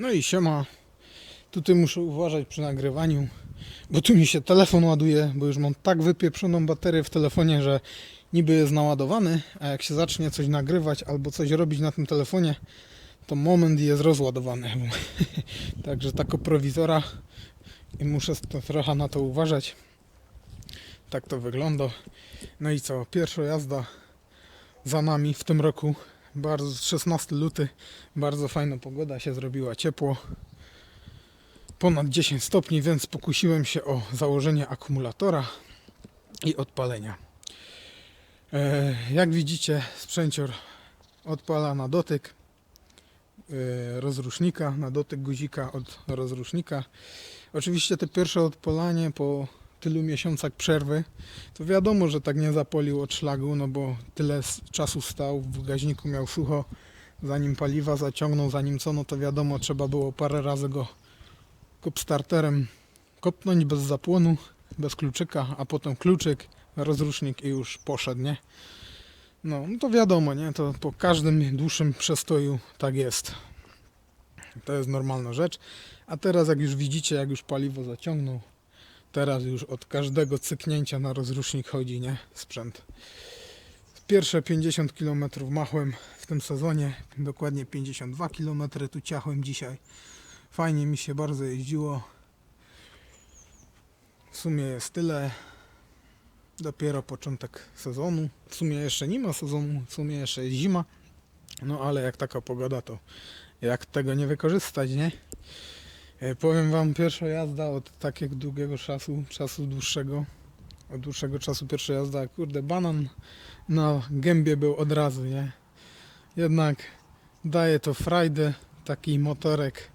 No i siema. Tutaj muszę uważać przy nagrywaniu, bo tu mi się telefon ładuje, bo już mam tak wypieprzoną baterię w telefonie, że niby jest naładowany, a jak się zacznie coś nagrywać albo coś robić na tym telefonie, to moment jest rozładowany. Także tak o prowizora i muszę trochę na to uważać. Tak to wygląda. No i co, pierwsza jazda za nami w tym roku. Bardzo 16 luty, bardzo fajna pogoda się zrobiła, ciepło. Ponad 10 stopni, więc pokusiłem się o założenie akumulatora i odpalenia. E, jak widzicie, sprzęcior odpala na dotyk e, rozrusznika, na dotyk guzika od rozrusznika. Oczywiście to pierwsze odpalanie po tylu miesiącach przerwy, to wiadomo, że tak nie zapolił od szlagu, no bo tyle czasu stał, w gaźniku miał sucho, zanim paliwa zaciągnął, zanim co, no to wiadomo, trzeba było parę razy go kopstarterem kopnąć bez zapłonu, bez kluczyka, a potem kluczyk, rozrusznik i już poszedł, nie? No, no to wiadomo, nie? To po każdym dłuższym przestoju tak jest. To jest normalna rzecz. A teraz jak już widzicie, jak już paliwo zaciągnął, teraz już od każdego cyknięcia na rozrusznik chodzi, nie? Sprzęt. Pierwsze 50 km machłem w tym sezonie, dokładnie 52 km tu ciachłem dzisiaj. Fajnie mi się bardzo jeździło. W sumie jest tyle. Dopiero początek sezonu. W sumie jeszcze nie ma sezonu, w sumie jeszcze jest zima. No ale jak taka pogoda, to jak tego nie wykorzystać, nie? E, Powiem wam, pierwsza jazda od takiego długiego czasu, czasu dłuższego, od dłuższego czasu pierwsza jazda, kurde, banan na gębie był od razu, nie? Jednak daje to frajdę, taki motorek.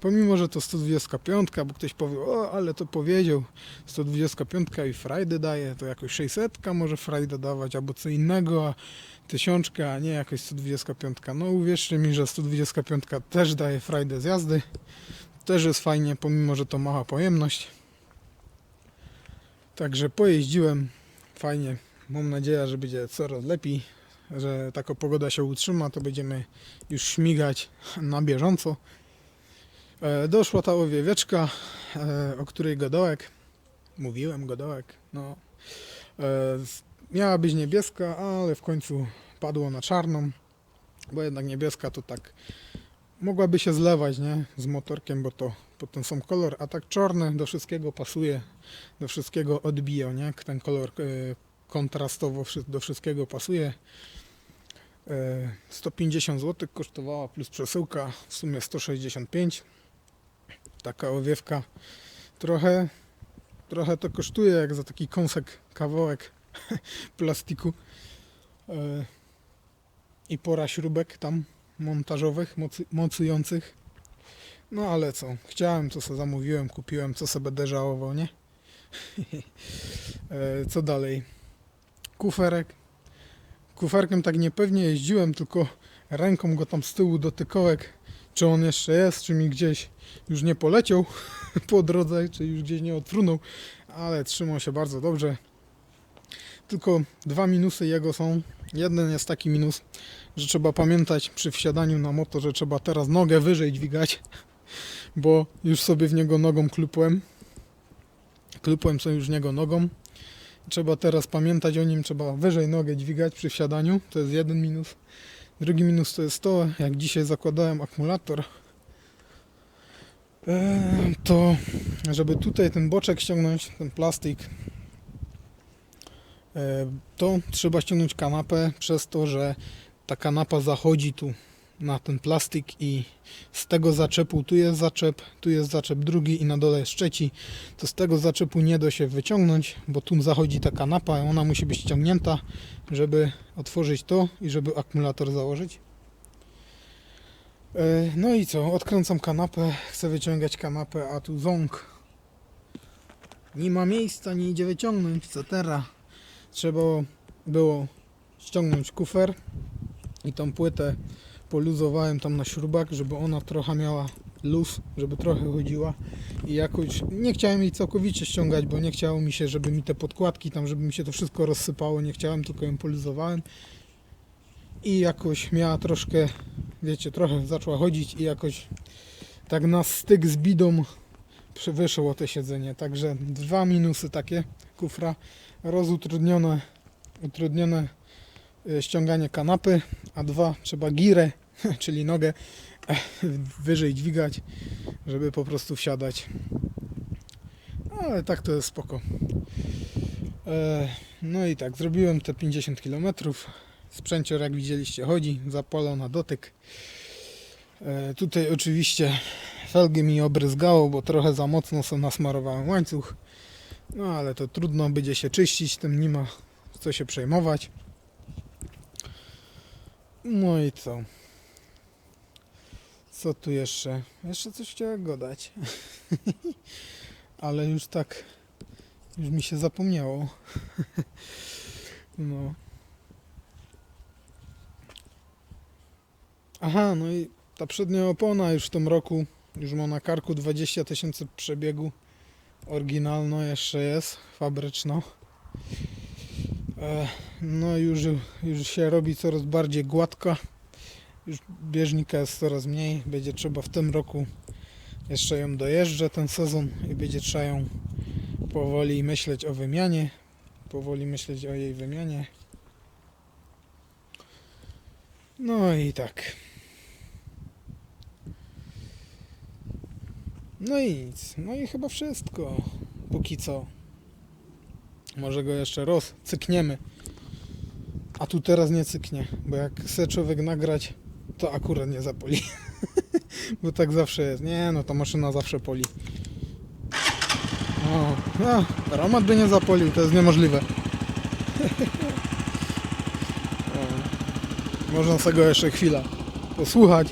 Pomimo, że to 125, bo ktoś powie, o, ale to powiedział, 125 i frajdy daje, to jakoś 600 może frajdę dawać, albo co innego, a tysiączka, a nie jakoś 125. No uwierzcie mi, że 125 też daje frajdę z jazdy. Też jest fajnie, pomimo, że to mała pojemność. Także pojeździłem fajnie. Mam nadzieję, że będzie coraz lepiej, że taka pogoda się utrzyma, to będziemy już śmigać na bieżąco. E, Doszła ta owiewieczka, e, o której godołek, mówiłem godołek, no, e, miała być niebieska, ale w końcu padło na czarną, bo jednak niebieska to tak mogłaby się zlewać, nie, z motorkiem, bo to pod ten sam kolor, a tak czarny do wszystkiego pasuje, do wszystkiego odbija, nie, ten kolor e, kontrastowo do wszystkiego pasuje. E, 150 zł kosztowała plus przesyłka, w sumie 165. Taka owiewka trochę, trochę to kosztuje jak za taki kąsek, kawałek plastiku. E, I pora śrubek tam montażowych, mocy, mocujących. No ale co, chciałem, co sobie zamówiłem, kupiłem, co sobie będę żałował, nie? E, co dalej? Kuferek. Kuferkiem tak niepewnie jeździłem, tylko ręką go tam z tyłu dotykałek, czy on jeszcze jest, czy mi gdzieś już nie poleciał po drodze, czy już gdzieś nie odfrunął, ale trzymał się bardzo dobrze. Tylko dwa minusy jego są. Jeden jest taki minus, że trzeba pamiętać przy wsiadaniu na motor, że trzeba teraz nogę wyżej dźwigać, bo już sobie w niego nogą klupłem. Klupłem sobie już w niego nogą. Trzeba teraz pamiętać o nim, trzeba wyżej nogę dźwigać przy wsiadaniu. To jest jeden minus. Drugi minus to jest to, jak dzisiaj zakładałem akumulator, e, to żeby tutaj ten boczek ściągnąć, ten plastik, to trzeba ściągnąć kanapę przez to, że ta kanapa zachodzi tu na ten plastik i z tego zaczepu, tu jest zaczep, tu jest zaczep drugi i na dole jest trzeci, to z tego zaczepu nie da się wyciągnąć, bo tu zachodzi ta kanapa i ona musi być ściągnięta, żeby otworzyć to i żeby akumulator założyć. E, No i co, odkręcam kanapę, chcę wyciągać kanapę, a tu ząg. Nie ma miejsca, nie idzie wyciągnąć, co teraz? Trzeba było ściągnąć kufer i tą płytę poluzowałem tam na śrubach, żeby ona trochę miała luz, żeby trochę chodziła. I jakoś nie chciałem jej całkowicie ściągać, bo nie chciało mi się, żeby mi te podkładki tam, żeby mi się to wszystko rozsypało, nie chciałem, tylko ją poluzowałem. I jakoś miała troszkę, wiecie, trochę zaczęła chodzić i jakoś tak na styk z bidą przewyższyło to siedzenie. Także dwa minusy takie kufra. Rozutrudnione utrudnione y, ściąganie kanapy, a dwa trzeba girę, czyli nogę wyżej dźwigać, żeby po prostu wsiadać. Ale tak to jest spoko. E, No i tak, zrobiłem te 50 km. Sprzęcior, jak widzieliście, chodzi, zapala na dotyk. E, Tutaj oczywiście felgi mi obryzgało, bo trochę za mocno sobie nasmarowałem łańcuch. No ale to trudno, będzie się czyścić, tym nie ma co się przejmować. No i co? Co tu jeszcze? Jeszcze coś chciałem gadać. ale już tak, już mi się zapomniało. no. Aha, no i ta przednia opona już w tym roku, już ma na karku 20 tysięcy przebiegu. Oryginalno jeszcze jest, fabryczno. E, No już, już się robi coraz bardziej gładka. Już bieżnika jest coraz mniej. Będzie trzeba w tym roku jeszcze ją dojeżdżę ten sezon i będzie trzeba ją powoli myśleć o wymianie. Powoli myśleć o jej wymianie. No i tak. No i nic. No i chyba wszystko. Póki co. Może go jeszcze roz cykniemy. A tu teraz nie cyknie, bo jak chce człowiek nagrać, to akurat nie zapoli. bo tak zawsze jest. Nie, no ta maszyna zawsze poli. O, no, by nie zapolił, to jest niemożliwe. można sobie go jeszcze chwilę posłuchać.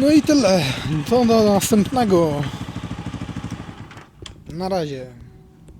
No i tyle. To do następnego. Na razie.